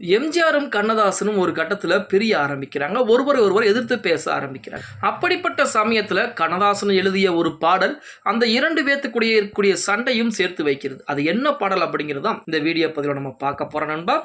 எம்ஜிஆரும் கண்ணதாசனும் ஒரு கட்டத்தில் பிரிய ஆரம்பிக்கிறாங்க. ஒருவரை ஒருவர் எதிர்த்து பேச ஆரம்பிக்கிறாங்க. அப்படிப்பட்ட சமயத்தில் கண்ணதாசன் எழுதிய ஒரு பாடல் அந்த இரண்டு பேத்துக்குடைய இருக்கக்கூடிய சண்டையும் சேர்த்து வைக்கிறது. அது என்ன பாடல் அப்படிங்கிறது தான் இந்த வீடியோ பதிவில் நம்ம பார்க்க போகிறோம் நண்பா.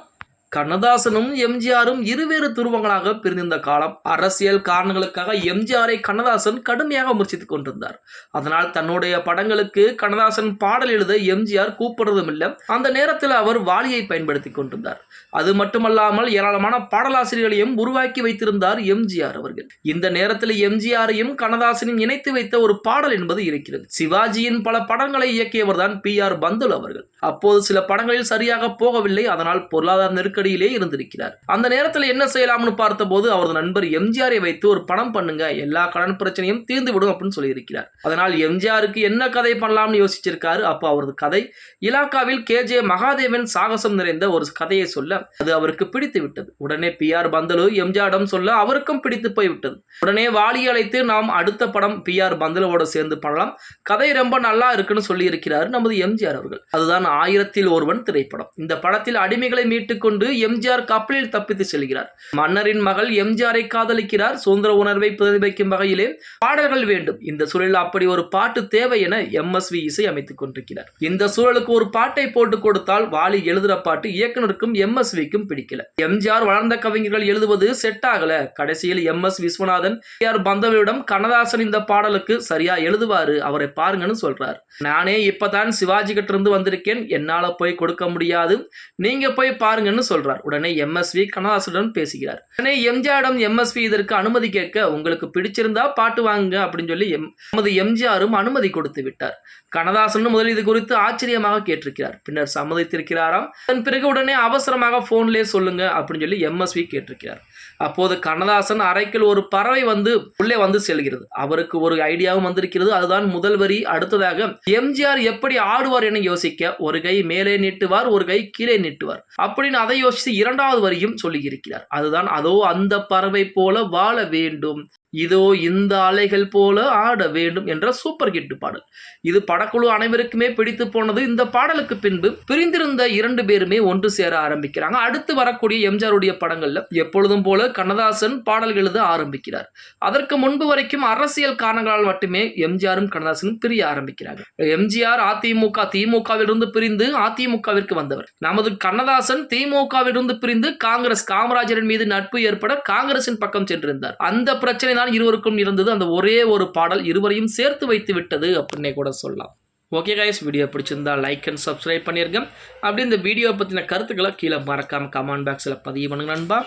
கண்ணதாசனும் எம்ஜிஆரும் இருவேறு துருவங்களாக பிரிந்திருந்த காலம் அரசியல் காரணங்களுக்காக எம்ஜிஆரை கண்ணதாசன் கடுமையாக விமர்சித்துக் கொண்டிருந்தார். அதனால் தன்னுடைய படங்களுக்கு கண்ணதாசன் பாடல் எழுத எம்ஜிஆர் கூப்பிடுறதும் இல்லை அந்த நேரத்தில் அவர் வாலியை பயன்படுத்தி கொண்டிருந்தார். அது மட்டுமல்லாமல் ஏராளமான பாடலாசிரியர்களையும் உருவாக்கி வைத்திருந்தார் எம்ஜிஆர் அவர்கள். இந்த நேரத்தில் எம்ஜிஆரையும் கண்ணதாசனையும் இணைத்து வைத்த ஒரு பாடல் என்பது இருக்கிறது. சிவாஜியின் பல படங்களை இயக்கியவர் தான் பி ஆர் பந்துல் அவர்கள். அப்போது சில படங்களில் சரியாக போகவில்லை. அதனால் பொருளாதார நெருக்கடியிலே இருந்திருக்கிறார். அந்த நேரத்தில் என்ன செய்யலாம்னு பார்த்தபோது அவரது நண்பர் எம்ஜிஆரை வைத்து ஒரு படம் பண்ணுங்க எல்லா கடன் பிரச்சனையும் தீர்ந்து விடும் அப்படின்னு சொல்லியிருக்கிறார். அதனால் எம்ஜிஆருக்கு என்ன கதை பண்ணலாம்னு யோசிச்சிருக்காரு? அப்போ அவரது கதை இலாக்காவில் கே. ஜே. மகாதேவன் சாகசம் நிறைந்த ஒரு கதையை சொல்ல அது அவருக்கு பிடித்து விட்டது. உடனே பி. ஆர். பந்தலு எம்ஜிஆரிடம் சொல்ல அவருக்கும் பிடித்து போய் விட்டது. உடனே வாலி அழைத்து நாம் அடுத்த படம் பி. ஆர். பந்தலுவோட சேர்ந்து பண்ணலாம் கதை ரொம்ப நல்லா இருக்குன்னு சொல்லி இருக்கிறார் நமது எம்ஜிஆர் அவர்கள். அதுதான் ஆயிரத்தில் ஒருவன் திரைப்படம். இந்த படத்தில் அடிமைகளை மீட்டுக்கொண்டு எம்ஜிஆர் கப்பலில் தப்பித்து செல்கிறார். மன்னரின் மகள் எம்ஜிஆரை காதலிக்கிறார். சுதந்திர உணர்வை பிரதிபலிக்கும் வகையிலே பாடல்கள் வேண்டும். இந்த சூழலில் அப்படி ஒரு பாட்டு தேவை என எம்எஸ்வி இசை அமைத்துக் கொண்டிருக்கிறார். இந்த சூழலுக்கு ஒரு பாட்டை போட்டு கொடுத்தால் வாலி எழுதுற பாட்டு இயக்குனருக்கும் எம்எஸ்விக்கும் பிடிக்கல. எம்ஜிஆர் வளர்ந்த கவிஞர்கள் எழுதுவது செட் ஆகல. கடைசியில் எம் எஸ் விஸ்வநாதன் ஆர் பந்தவியிடம் கண்ணதாசன் இந்த பாடலுக்கு சரியா எழுதுவாரு அவரை பாருங்கன்னு சொல்றார். நானே இப்பதான் சிவாஜி கிட்ட இருந்து வந்திருக்கேன். என்னால போய் கொடுக்க முடியாது. நீங்க போய் பாருங்கன்னு சொல்றார். உடனே எம்எஸ்வி கண்ணதாசனுடன் பேசுகிறார். உடனே எம்ஜிஆரிடம் எம்எஸ்வி இதற்கு அனுமதி கேட்க உங்களுக்கு பிடிச்சிருந்தா பாட்டு வாங்குங்க அப்படின்னு சொல்லி எம் நமது எம்ஜிஆரும் அனுமதி கொடுத்து விட்டார். கண்ணதாசன் முதல் இது குறித்து ஆச்சரியமாக கேட்டிருக்கிறார். பின்னர் சம்மதித்திருக்கிறாராம். அதன் பிறகு உடனே அவசரமாக போன்லேயே சொல்லுங்க அப்படின்னு சொல்லி எம்எஸ்வி கேட்டிருக்கிறார். அப்போது கனதாசன் அறைக்குள் ஒரு பறவை வந்து உள்ளே வந்து செல்கிறது. அவருக்கு ஒரு ஐடியாவும் வந்திருக்கிறது. அதுதான் முதல் வரி. அடுத்ததாக எம்ஜிஆர் எப்படி ஆடுவார் என யோசிக்க ஒரு கை மேலே நீட்டுவார் ஒரு கை கீழே நீட்டுவார். அப்படின்னு அதை யோசித்து இரண்டாவது வரியும் சொல்லியிருக்கிறார். அதுதான் அதோ அந்த பறவை போல வாழ வேண்டும். இதோ இந்த அலைகள் போல ஆட வேண்டும் என்ற சூப்பர் ஹிட் பாடல். இது படக்குழு அனைவருக்குமே பிடித்து போனது இந்த பாடலுக்கு பின்பு பிரிந்திருந்த இரண்டு பேருமே ஒன்று சேர ஆரம்பிக்கிறாங்க. அடுத்து வரக்கூடிய எம்ஜிஆருடைய படங்கள்ல எப்பொழுதும் போல கண்ணதாசன் பாடல் எழுத ஆரம்பிக்கிறார். அதற்கு முன்பு வரைக்கும் அரசியல் காரணங்களால் மட்டுமே எம்ஜிஆரும் கண்ணதாசனும் பிரிய ஆரம்பிக்கிறாங்க. எம்ஜிஆர் அதிமுக திமுகவிலிருந்து பிரிந்து அதிமுகவிற்கு வந்தவர். நமது கண்ணதாசன் திமுகவிலிருந்து பிரிந்து காங்கிரஸ் காமராஜரின் மீது நட்பு ஏற்பட காங்கிரசின் பக்கம் சென்றிருந்தார். அந்த பிரச்சனை தான் இருவருக்கும் இருந்தது. அந்த ஒரே ஒரு பாடல் இருவரையும் சேர்த்து வைத்து விட்டது அப்படின்னே கூட சொல்லலாம். ஓகே கைஸ் வீடியோ பிடிச்சிருந்தா லைக் அண்ட் சப்ஸ்கிரைப் பண்ணியிருக்கேன் அப்படி இந்த வீடியோ பற்றின கருத்துக்களை கீழே மறக்காமல் கமெண்ட் பாக்ஸில் பதிவு பண்ணுங்க நண்பா.